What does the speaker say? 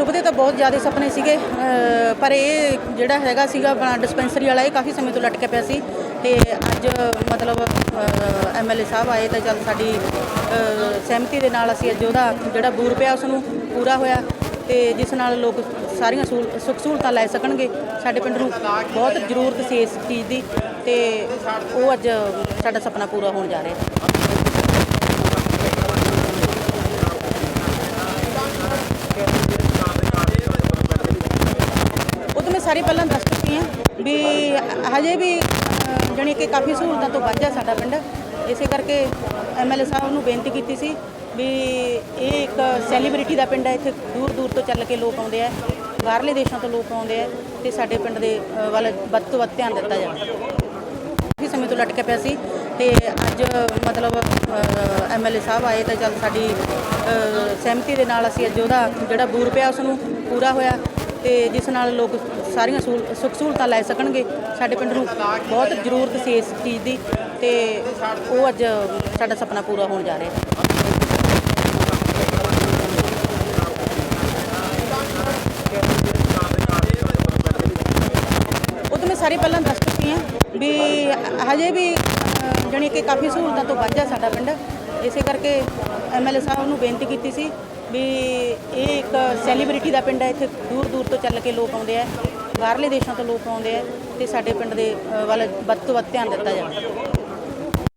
ਸ਼ੁਭ ਦੇ ਤਾਂ ਬਹੁਤ ਜ਼ਿਆਦਾ ਸੁਪਨੇ ਸੀਗੇ ਪਰ ਇਹ ਜਿਹੜਾ ਹੈਗਾ ਸੀਗਾ ਆਪਣਾ ਡਿਸਪੈਂਸਰੀ ਵਾਲਾ, ਇਹ ਕਾਫੀ ਸਮੇਂ ਤੋਂ ਲਟਕਿਆ ਪਿਆ ਸੀ ਤੇ ਅੱਜ ਮਤਲਬ ਐਮਐਲਏ ਸਾਹਿਬ ਆਏ ਤਾਂ ਚੱਲ ਸਾਡੀ ਸਹਿਮਤੀ ਦੇ ਨਾਲ ਅਸੀਂ ਅੱਜ ਉਹਦਾ ਜਿਹੜਾ ਬੂਰ ਪਿਆ ਉਸ ਨੂੰ ਪੂਰਾ ਹੋਇਆ ਤੇ ਜਿਸ ਨਾਲ ਲੋਕ ਸਾਰੀਆਂ ਸਹੂਲ- ਸੁੱਖ ਸਹੂਲਤਾਂ ਲੈ ਸਕਣਗੇ। ਸਾਡੇ ਪਿੰਡ ਨੂੰ ਬਹੁਤ ਜ਼ਰੂਰਤ ਸੀ ਇਸ ਚੀਜ਼ ਦੀ ਤੇ ਉਹ ਅੱਜ ਸਾਡਾ ਸੁਪਨਾ ਪੂਰਾ ਹੋਣ ਜਾ ਰਿਹਾ। ਉਹ ਸਾਰੀ ਪਹਿਲਾਂ ਦੱਸ ਚੁੱਕੀ ਹਾਂ ਵੀ ਹਜੇ ਵੀ ਅ, ਜਾਣੀ ਕਿ ਕਾਫੀ ਸਹੂਲਤਾਂ ਤੋਂ ਵਾਂਝਾ ਸਾਡਾ ਪਿੰਡ। ਇਸੇ ਕਰਕੇ ਐਮਐਲਏ ਸਾਹਿਬ ਨੂੰ ਬੇਨਤੀ ਕੀਤੀ ਸੀ ਵੀ ਇਹ ਇੱਕ ਸੈਲੀਬ੍ਰਿਟੀ ਦਾ ਪਿੰਡ ਹੈ ਇੱਥੇ ਦੂਰ ਦੂਰ ਤੋਂ ਚੱਲ ਕੇ ਲੋਕ ਆਉਂਦੇ ਆ ਬਾਹਰਲੇ ਦੇਸ਼ਾਂ ਤੋਂ ਲੋਕ ਆਉਂਦੇ ਆ ਤੇ ਸਾਡੇ ਪਿੰਡ ਦੇ ਵੱਲ ਵੱਧ ਤੋਂ ਵੱਧ ਧਿਆਨ ਦਿੱਤਾ ਜਾਵੇ। ਕਾਫੀ ਸਮੇਂ ਤੋਂ ਲਟਕਿਆ ਪਿਆ ਸੀ ਤੇ ਅੱਜ ਮਤਲਬ ਐਮਐਲਏ ਸਾਹਿਬ ਆਏ ਤਾਂ ਚੱਲ ਸਾਡੀ ਸਹਿਮਤੀ ਦੇ ਨਾਲ ਅਸੀਂ ਅੱਜ ਉਹਦਾ ਜਿਹੜਾ ਬੂਰ ਪਿਆ ਉਸ ਨੂੰ ਪੂਰਾ ਹੋਇਆ। ਤੇ ਜਿਸ ਨਾਲ ਲੋਕ ਸਾਰੀਆਂ ਸਹੂਲ- ਸੁੱਖ ਸਹੂਲਤਾਂ ਲੈ ਸਕਣਗੇ। ਸਾਡੇ ਪਿੰਡ ਨੂੰ ਬਹੁਤ ਜ਼ਰੂਰਤ ਸੀ ਇਸ ਚੀਜ਼ ਦੀ ਤੇ ਉਹ ਅੱਜ ਸਾਡਾ ਸੁਪਨਾ ਪੂਰਾ ਹੋਣ ਜਾ ਰਿਹਾ। ਉਹ ਤਾਂ ਮੈਂ ਸਾਰੀ ਪਹਿਲਾਂ ਦੱਸ ਚੁੱਕੀ ਹਾਂ ਵੀ ਹਜੇ ਵੀ ਅ, ਜਾਣੀ ਕਿ ਕਾਫੀ ਸਹੂਲਤਾਂ ਤੋਂ ਵਾਂਝਾ ਸਾਡਾ ਪਿੰਡ। ਇਸੇ ਕਰਕੇ ਐਮਐਲਏ ਸਾਹਿਬ ਨੂੰ ਬੇਨਤੀ ਕੀਤੀ ਸੀ ਵੀ ਇਹ ਇੱਕ ਸੈਲੀਬ੍ਰਿਟੀ ਦਾ ਪਿੰਡ ਹੈ, ਇੱਥੇ ਦੂਰ ਦੂਰ ਤੋਂ ਚੱਲ ਕੇ ਲੋਕ ਆਉਂਦੇ ਆ, ਬਾਹਰਲੇ ਦੇਸ਼ਾਂ ਤੋਂ ਲੋਕ ਆਉਂਦੇ ਆ, ਤੇ ਸਾਡੇ ਪਿੰਡ ਦੇ ਵੱਲ ਵੱਧ ਤੋਂ ਵੱਧ ਧਿਆਨ ਦਿੱਤਾ ਜਾਵੇ।